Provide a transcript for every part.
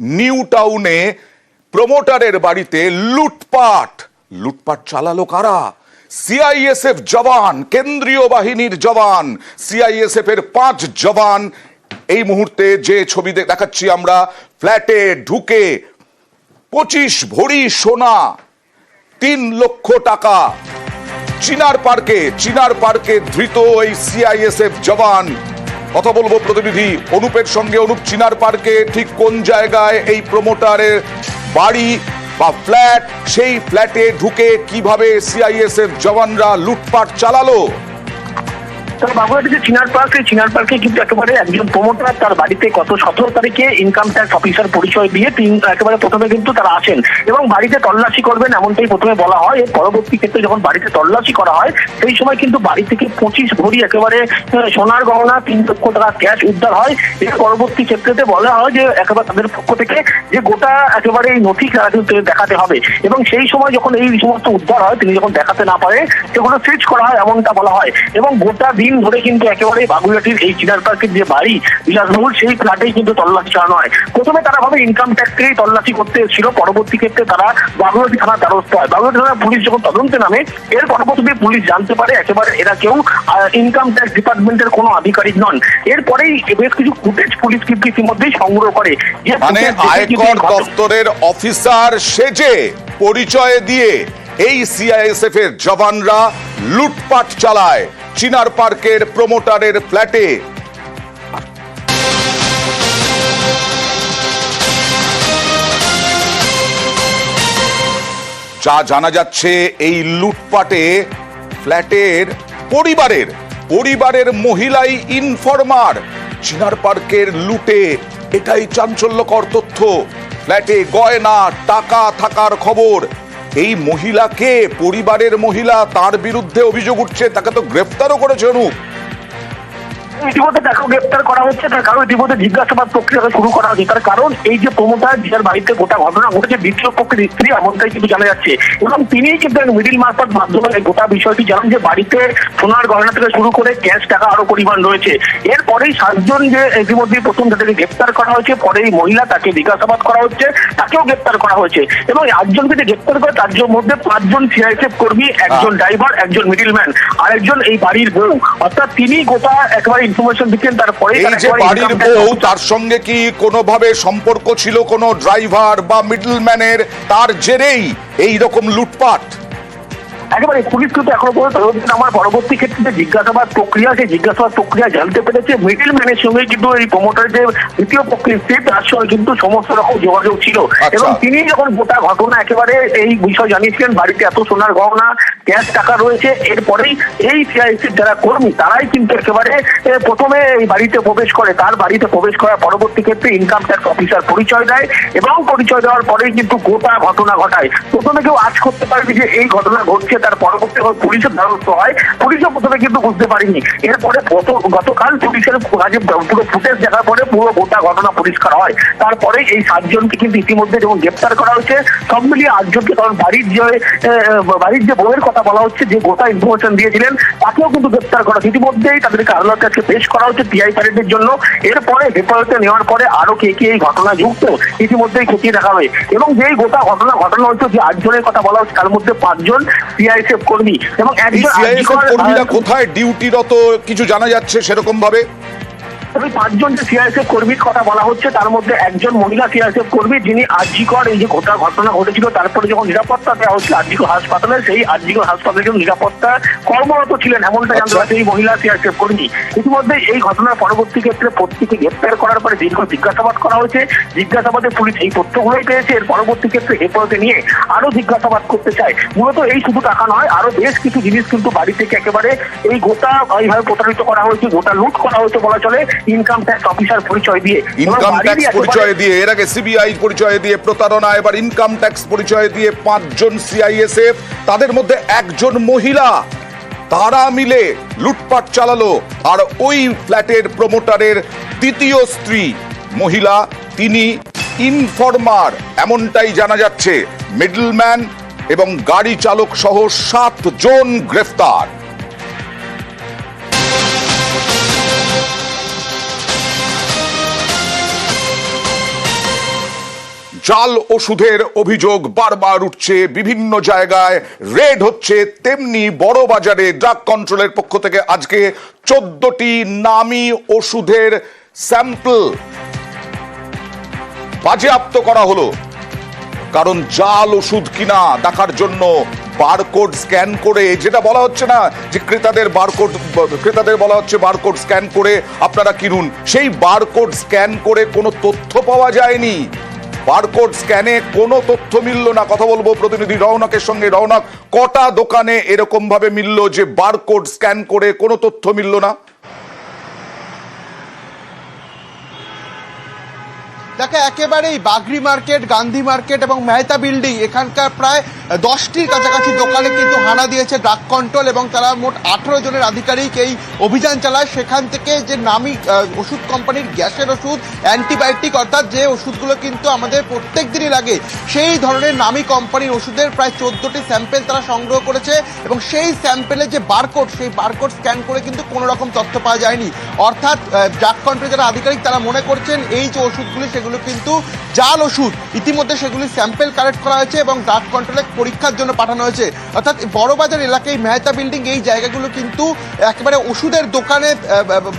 New টাউনে প্রমোটারের বাড়িতে লুটপাট। লুটপাট চালালো কারা? সিআইএসএফ জওয়ান, কেন্দ্রীয় বাহিনীর জওয়ান সিআইএসএফ এর পাঁচ জওয়ান। এই মুহূর্তে যে ছবি দেখাচ্ছি আমরা, ফ্ল্যাটে ঢুকে পঁচিশ ভরি সোনা, তিন লক্ষ টাকা। চিনার পার্কে চিনার পার্কে ধৃত এই সিআইএসএফ জওয়ান। কথা বলব প্রতিনিধি অনুপের সঙ্গে অনুপ চিনার পার্কে ঠিক কোন জায়গায় এই প্রমোটারের বাড়ি বা ফ্ল্যাট সেই ফ্ল্যাটে ঢুকে কীভাবে সিআইএস এর জওয়ানরা লুটপাট চালালো? তবে বাবুঘাটি যে চিনার পার্ক চিনার পার্কে কিন্তু একেবারে একজন প্রমোটার তার বাড়িতে গত সতেরো তারিখে ইনকাম ট্যাক্স অফিসার পরিচয় দিয়ে তিন, একেবারে প্রথমে কিন্তু তারা আসেন এবং বাড়িতে তল্লাশি করবেন এমনটাই প্রথমে বলা হয়। এর পরবর্তী ক্ষেত্রে যখন বাড়িতে তল্লাশি করা হয়, সেই সময় কিন্তু বাড়ি থেকে পঁচিশ ভরি একেবারে সোনার গহনা, তিন লক্ষ টাকা ক্যাশ উদ্ধার হয়। এর পরবর্তী ক্ষেত্রেতে বলা হয় যে একেবারে তাদের পক্ষ থেকে যে গোটা একেবারে এই নথি তারা দেখাতে হবে এবং সেই সময় যখন এই সমস্ত উদ্ধার হয়, তিনি যখন দেখাতে না পারে সেগুলো সিজ করা হয়, এমনটা বলা হয়। এবং গোটা দিন ধরে কিন্তু একেবারে বাগুইয়াটির এই চিনার পার্কের যে বাড়ি বিলাসবহুল সেই ফ্ল্যাটেই কিন্তু তল্লাশি চালানো হয়। প্রথমে তারা ভাবে ইনকাম ট্যাক্স থেকেই তল্লাশি করতে এসেছিল পরবর্তী ক্ষেত্রে তারা বাগুইয়াটি থানার দ্বারস্থ হয়। বাগুইয়াটি থানার পুলিশ যখন তদন্তে নামে এর পরবর্তীতে পুলিশ জানতে পারে একেবারে এরা কেউ ইনকাম ট্যাক্স ডিপার্টমেন্টের কোনো আধিকারিক নন। এরপরেই বেশ কিছু ফুটেজ পুলিশ কিন্তু ইতিমধ্যেই সংগ্রহ করে। মানে আয়কর দপ্তরের অফিসার সেজে পরিচয় দিয়ে এই সিআইএসএফ এর জওয়ানরা লুটপাট চালায়। চিনার পার্কের প্রমোটারের ফ্ল্যাটে। যা জানা যাচ্ছে, এই লুটপাটে ফ্ল্যাটের পরিবারের পরিবারের মহিলাই ইনফরমার। চিনার পার্কের লুটে, এটাই চাঞ্চল্যকর তথ্য। ফ্ল্যাটে গয়না, টাকা থাকার খবর। এই মহিলাকে পরিবারের মহিলা তার বিরুদ্ধে অভিযোগ উঠছে তাকে তো গ্রেফতারও করেছে অনুপ। ইতিমধ্যে তাকে গ্রেপ্তার করা হচ্ছে তার কারণ ইতিমধ্যে জিজ্ঞাসাবাদ প্রক্রিয়া শুরু করা হচ্ছে তার কারণ এই যে প্রমোটার যার বাড়িতে গোটা ঘটনা ঘটেছে দ্বিতীয় পক্ষের স্ত্রী এমনটাই কিন্তু জানা যাচ্ছে। এবং তিনি কিন্তু মিডিল মারফত মাধ্যমে গোটা বিষয়টি জানান যে বাড়িতে সোনার গয়না থেকে শুরু করে ক্যাশ টাকা আরও পরিমাণ রয়েছে। এরপরেই সাতজন যে ইতিমধ্যে প্রথম তাদেরকে গ্রেপ্তার করা হয়েছে পরে এই মহিলা তাকে জিজ্ঞাসাবাদ করা হচ্ছে তাকেও গ্রেপ্তার করা হয়েছে। এবং আটজনকে যে গ্রেপ্তার করে তার মধ্যে পাঁচজন সিআইএসএফ কর্মী একজন ড্রাইভার একজন মিডিলম্যান আরেকজন এই বাড়ির বউ। অর্থাৎ তিনি গোটা একেবারে ইনফরমেশন দিচ্ছেন তারপরে এই যে বাড়ির বউ তার সঙ্গে কি কোনোভাবে সম্পর্ক ছিল কোনো ড্রাইভার বা মিডলম্যানের তার জেরেই এই রকম লুটপাট। একেবারে পুলিশ কিন্তু এখনও পর্যন্ত আমার পরবর্তী ক্ষেত্রে যে জিজ্ঞাসাবাদ প্রক্রিয়া সেই জিজ্ঞাসাবাদ প্রক্রিয়া জানতে পেরেছে। মিডিল ম্যানের সঙ্গে কিন্তু এই প্রমোটার যে দ্বিতীয় পক্ষের স্ত্রী তার সঙ্গে কিন্তু সমস্ত রকম যোগাযোগ ছিল। আচ্ছা। এবং তিনি যখন গোটা ঘটনা একেবারে এই বিষয় জানিয়েছিলেন বাড়িতে এত সোনার গহনা ক্যাশ টাকা রয়েছে এরপরেই এই সিআইসির যারা কর্মী তারাই কিন্তু একেবারে প্রথমে এই বাড়িতে প্রবেশ করে। তার বাড়িতে প্রবেশ করার পরবর্তী ক্ষেত্রে ইনকাম ট্যাক্স অফিসার পরিচয় দেয় এবং পরিচয় দেওয়ার পরেই কিন্তু গোটা ঘটনা ঘটায়। প্রথমে কেউ আজ করতে পারবে যে এই ঘটনা ঘটছে তার পরবর্তী যখন পুলিশের দ্বারস্থ হয়, পুলিশও প্রথমে কিন্তু বুঝতে পারেনি। এরপরে গত- গতকাল পুলিশের কাজে পুরো ফুটেজ দেখার পরে পুরো গোটা ঘটনা পরিষ্কার হয়। তারপরে এই সাতজনকে কিন্তু ইতিমধ্যে যেমন গ্রেপ্তার করা হয়েছে, সব মিলিয়ে আটজনকে কারণ বাড়ির যে বাড়ির যে বউয়ের কথা বলা হচ্ছে, যে গোটা ইনফরমেশন দিয়েছিলেন, তাকেও কিন্তু গ্রেপ্তার করা হয়েছে। ইতিমধ্যেই তাদেরকে আদালত কাছে পেশ করা হচ্ছে টিআই প্যারেডের জন্য। এরপরে হেফাজতে নেওয়ার পরে আরও কে কে এই ঘটনা যুক্ত, ইতিমধ্যেই খতিয়ে দেখা হবে। এবং যেই গোটা ঘটনা ঘটনা হচ্ছে যে আটজনের কথা বলা হচ্ছে, তার মধ্যে পাঁচজন সিআইএসএফ কর্মী এবং একজন সিআইএসএফ কর্মীরা কোথায়? ডিউটিরত কিছু জানা যাচ্ছে সেরকম ভাবে তবে পাঁচজন যে সিআইএসএফ কর্মীর কথা বলা হচ্ছে তার মধ্যে একজন মহিলা সিআইএসএফ কর্মী যিনি আরজিকর এই যে গোটা ঘটনা ঘটেছিল তারপরে যখন নিরাপত্তা দেওয়া হচ্ছিল আরজিকর হাসপাতালে সেই আরজিকর হাসপাতালে কিন্তু নিরাপত্তা কর্মরত ছিলেন এমনটা জানতে আচ্ছা। পারছে এই মহিলা সিআইএসএফ কর্মী। ইতিমধ্যে এই ঘটনার পরবর্তী ক্ষেত্রে প্রত্যেকে গ্রেপ্তার করার পরে দীর্ঘ জিজ্ঞাসাবাদ করা হয়েছে। জিজ্ঞাসাবাদে পুলিশ এই তথ্যগুলোই পেয়েছে। এর পরবর্তী ক্ষেত্রে হেফাজতে নিয়ে আরও জিজ্ঞাসাবাদ করতে চায়। মূলত এই শুধু টাকা নয় আরও বেশ কিছু জিনিস কিন্তু বাড়ি থেকে একেবারে এই গোটা এইভাবে প্রতারিত করা হয়েছে গোটা লুট করা হয়েছে বলা চলে। ইনকাম ট্যাক্স অফিসার পরিচয় দিয়ে ইনকাম ট্যাক্স পরিচয় দিয়ে এর আগে সিবিআই পরিচয় দিয়ে প্রতারণা এবার ইনকাম ট্যাক্স পরিচয় দিয়ে পাঁচজন সিআইএসএফ তাদের মধ্যে একজন মহিলা। তারা মিলে লুটপাট চালালো আর ওই ফ্ল্যাটের প্রমোটারের দ্বিতীয় স্ত্রী মহিলা তিনি ইনফরমার এমনটাই জানা যাচ্ছে। মিডলম্যান এবং গাড়ি চালক সহ সাত জন গ্রেফতার। জাল ওষুধের অভিযোগ বারবার উঠছে বিভিন্ন জায়গায়। রেড হচ্ছে তেমনি বড় বাজারে ড্রাগ কন্ট্রোলের পক্ষ থেকে আজকে চোদ্দটি নামি ওষুধের স্যাম্পল বাজেয়াপ্ত করা হলো। কারণ জাল ওষুধ কিনা দেখার জন্য বারকোড স্ক্যান করে যেটা বলা হচ্ছে না যে ক্রেতাদের বারকোড, ক্রেতাদের বলা হচ্ছে বারকোড স্ক্যান করে আপনারা কিনুন। সেই বারকোড স্ক্যান করে কোনো তথ্য পাওয়া যায়নি। বারকোড স্ক্যানে কোনো তথ্য মিলল না। কথা বলব প্রতিনিধি রৌনকের সঙ্গে। রৌনক কটা দোকানে এরকম ভাবে মিলল যে বারকোড স্ক্যান করে কোনো তথ্য মিলল না? দেখো, একেবারেই বাগরি মার্কেট, গান্ধী মার্কেট এবং মেহতা বিল্ডিং, এখানকার প্রায় দশটির কাছাকাছি দোকানে কিন্তু হানা দিয়েছে ড্রাগ কন্ট্রোল এবং তারা মোট আঠেরো জনের আধিকারিক এই অভিযান চালায়। সেখান থেকে যে নামি ওষুধ কোম্পানির গ্যাসের ওষুধ, অ্যান্টিবায়োটিক অর্থাৎ যে ওষুধগুলো কিন্তু আমাদের প্রত্যেক দিনই লাগে, সেই ধরনের নামি কোম্পানির ওষুধের প্রায় চোদ্দটি স্যাম্পেল তারা সংগ্রহ করেছে এবং সেই স্যাম্পেলের যে বারকোড, সেই বারকোড স্ক্যান করে কিন্তু কোনো রকম তথ্য পাওয়া যায়নি। অর্থাৎ ড্রাগ কন্ট্রোল যারা আধিকারিক তারা মনে করছেন এই যে ওষুধগুলি সেগুলো কিন্তু জাল ওষুধ ইতিমধ্যে সেগুলি স্যাম্পেল কালেক্ট করা হয়েছে এবং ড্রাগ কন্ট্রোলে পরীক্ষার জন্য পাঠানো হয়েছে। অর্থাৎ বড়বাজার এলাকায় মেহতা বিল্ডিং এই জায়গাগুলো কিন্তু একেবারে ওষুধের দোকানে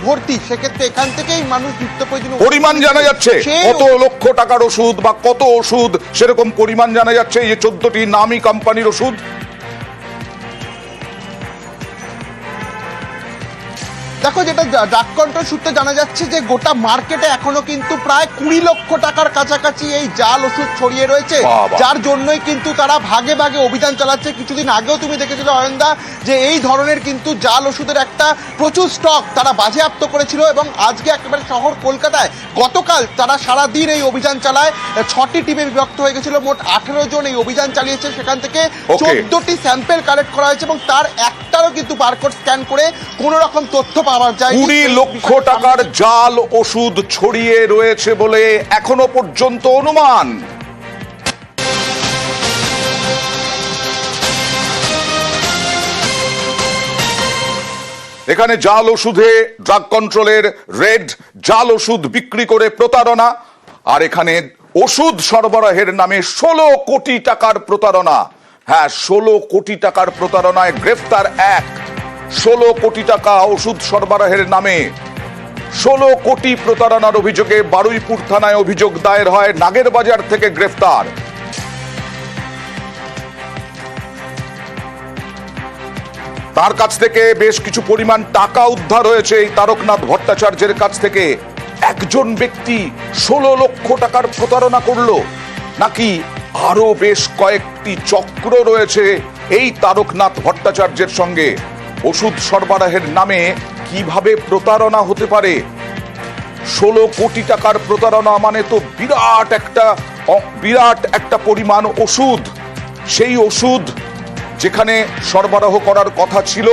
ভর্তি। সেক্ষেত্রে এখান থেকেই মানুষ নিত্য প্রয়োজনীয় পরিমাণ জানা যাচ্ছে। কত লক্ষ টাকার ওষুধ বা কত ওষুধ সেরকম পরিমাণ জানা যাচ্ছে এই চোদ্দটি নামি কোম্পানির ওষুধ। দেখো যেটা ড্রাগ কন্ট্রোল সূত্রে জানা যাচ্ছে যে গোটা মার্কেটে এখনও কিন্তু প্রায় কুড়ি লক্ষ টাকার কাছাকাছি এই জাল ওষুধ ছড়িয়ে রয়েছে। যার জন্যই কিন্তু তারা ভাগে ভাগে অভিযান চালাচ্ছে। কিছুদিন আগেও তুমি দেখেছিলে অয়ন্দা যে এই ধরনের কিন্তু জাল ওষুধের একটা প্রচুর স্টক তারা বাজেয়াপ্ত করেছিল এবং আজকে একেবারে শহর কলকাতায় গতকাল তারা সারা দিন এই অভিযান চালায়। ছটি টিমে বিভক্ত হয়ে গেছিল। মোট আঠেরো জন এই অভিযান চালিয়েছে। সেখান থেকে. চোদ্দটি স্যাম্পেল কালেক্ট করা হয়েছে এবং তার একটারও কিন্তু বারকোড স্ক্যান করে কোনো রকম তথ্য পাওয়া যায় কুড়ি লক্ষ টাকার জাল, ওষুধ ছড়িয়ে রয়েছে বলে এখনও পর্যন্ত অনুমান। এখানে জাল ওষুধে ড্রাগ কন্ট্রোলের রেড জাল ওষুধ বিক্রি করে প্রতারণা, আর এখানে ওষুধ সরবরাহের নামে ষোলো কোটি টাকার প্রতারণা। হ্যাঁ ষোলো কোটি টাকার প্রতারণায় গ্রেফতার এক। ষোলো কোটি টাকা ওষুধ সরবরাহের নামে। ষোলো কোটি প্রতারণার অভিযোগে বারুইপুর থানায় অভিযোগ দায়ের হয় নাগেরবাজার থেকে গ্রেফতার। তার কাছ থেকে বেশ কিছু পরিমাণ টাকা উদ্ধার হয়েছে এই তারকনাথ ভট্টাচার্যের কাছ থেকে। একজন ব্যক্তি ষোলো লক্ষ টাকার প্রতারণা করল। নাকি আরও বেশ কয়েকটি চক্র রয়েছে এই তারকনাথ ভট্টাচার্যের সঙ্গে। ওষুধ সরবরাহের নামে কীভাবে প্রতারণা হতে পারে? ষোলো কোটি টাকার প্রতারণা মানে তো বিরাট একটা বিরাট একটা পরিমাণ ওষুধ। সেই ওষুধ যেখানে সরবরাহ করার কথা ছিল,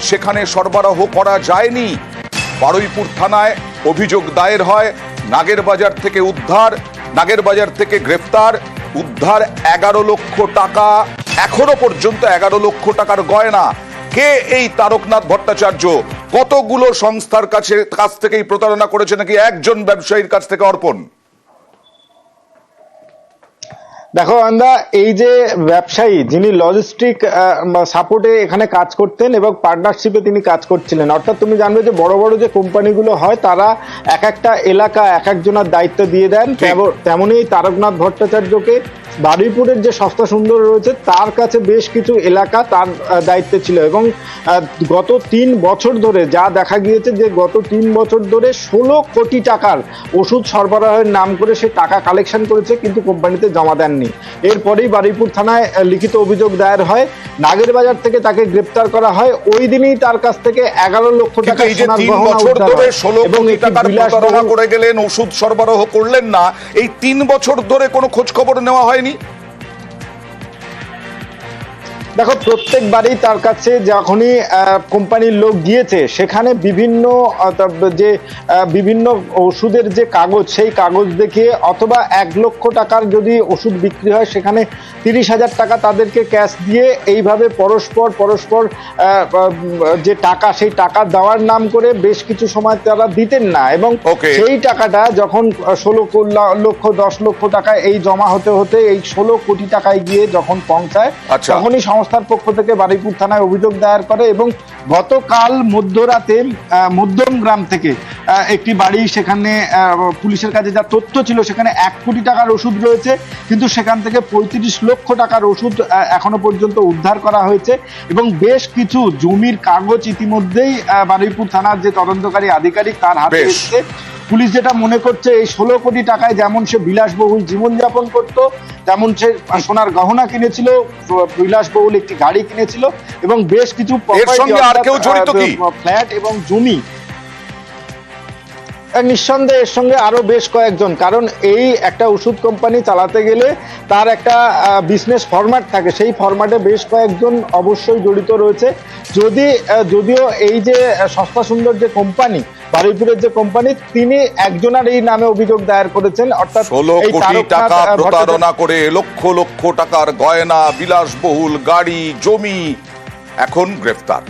সেখানে সরবরাহ করা যায়নি। বারুইপুর থানায় অভিযোগ দায়ের হয়, নাগেরবাজার থেকে উদ্ধার, নাগেরবাজার থেকে গ্রেফতার উদ্ধার এগারো লক্ষ টাকা। এখনও পর্যন্ত এগারো লক্ষ টাকার গয়না। কে এই তারকনাথ ভট্টাচার্য? কতগুলো সংস্থার কাছে কাছ থেকেই প্রতারণা করেছে নাকি একজন ব্যবসায়ীর কাছ থেকে অর্পণ? দেখো আন্দা এই যে ব্যবসায়ী যিনি লজিস্টিক সাপোর্টে এখানে কাজ করতেন এবং পার্টনারশিপে তিনি কাজ করছিলেন অর্থাৎ তুমি জানবে যে বড় বড় যে কোম্পানিগুলো হয় তারা এক একটা এলাকা এক একজনের দায়িত্ব দিয়ে দেন। তেমনই তারকনাথ ভট্টাচার্যকে বারুইপুরের যে সস্তা সুন্দর রয়েছে তার কাছে বেশ কিছু এলাকা তার দায়িত্বে ছিল এবং গত তিন বছর ধরে যা দেখা গিয়েছে যে গত তিন বছর ধরে ষোলো কোটি টাকার ওষুধ সরবরাহের নাম করে সে টাকা কালেকশন করেছে কিন্তু কোম্পানিতে জমা দেননি। এরপরেই বারুইপুর থানায় লিখিত অভিযোগ দায়ের হয়। নাগেরবাজার থেকে তাকে গ্রেপ্তার করা হয়। ওই দিনই তার কাছ থেকে এগারো লক্ষ টাকা সোনার গহনা উদ্ধার হয়। ষোলো এবং করে গেলেন ওষুধ সরবরাহ করলেন না। এই তিন বছর ধরে কোনো খোঁজ খবর নেওয়া হয়নি। นี้ দেখো প্রত্যেকবারই তার কাছে যখনই কোম্পানির লোক গিয়েছে সেখানে বিভিন্ন যে বিভিন্ন ওষুধের যে কাগজ সেই কাগজ দেখিয়ে অথবা এক লক্ষ টাকার যদি ওষুধ বিক্রি হয় সেখানে তিরিশ হাজার টাকা তাদেরকে ক্যাশ দিয়ে এইভাবে পরস্পর পরস্পর যে টাকা সেই টাকা দেওয়ার নাম করে বেশ কিছু সময় তারা দিতেন না এবং সেই টাকাটা যখন ষোলো লক্ষ দশ লক্ষ টাকা এই জমা হতে হতে এই ষোলো কোটি টাকায় গিয়ে যখন পৌঁছায় আচ্ছা। তখনই সংস্থার পক্ষ থেকে বারুইপুর থানায় অভিযোগ দায়ের করে এবং গতকাল মধ্যরাতে মধ্যম গ্রাম থেকে একটি বাড়ি সেখানে পুলিশের কাছে যা তথ্য ছিল সেখানে এক কোটি টাকার ওষুধ রয়েছে কিন্তু সেখান থেকে পঁয়ত্রিশ লক্ষ টাকার ওষুধ এখনও পর্যন্ত উদ্ধার করা হয়েছে এবং বেশ কিছু জমির কাগজ ইতিমধ্যেই বারুইপুর থানার যে তদন্তকারী আধিকারিক তার হাতে। এসেছে পুলিশ যেটা মনে করছে এই ষোলো কোটি টাকায় যেমন সে বিলাসবহুল জীবনযাপন করত তেমন সে সোনার গহনা কিনেছিল বিলাসবহুল একটি গাড়ি কিনেছিল এবং বেশ কিছু ফ্ল্যাট এবং জমি। নিঃসন্দেহে এর সঙ্গে আরও বেশ কয়েকজন কারণ এই একটা ওষুধ কোম্পানি চালাতে গেলে তার একটা বিজনেস ফরম্যাট থাকে। সেই ফরম্যাটে বেশ কয়েকজন অবশ্যই জড়িত রয়েছে। যদি যদিও এই যে সস্তা সুন্দর যে কোম্পানি বারুইপুরের যে কোম্পানি তিনি একজনের এই নামে অভিযোগ দায়ের করেছেন অর্থাৎ ষোলো কোটি টাকা প্রতারণা করে লক্ষ লক্ষ টাকার গয়না বিলাসবহুল গাড়ি জমি এখন গ্রেফতার।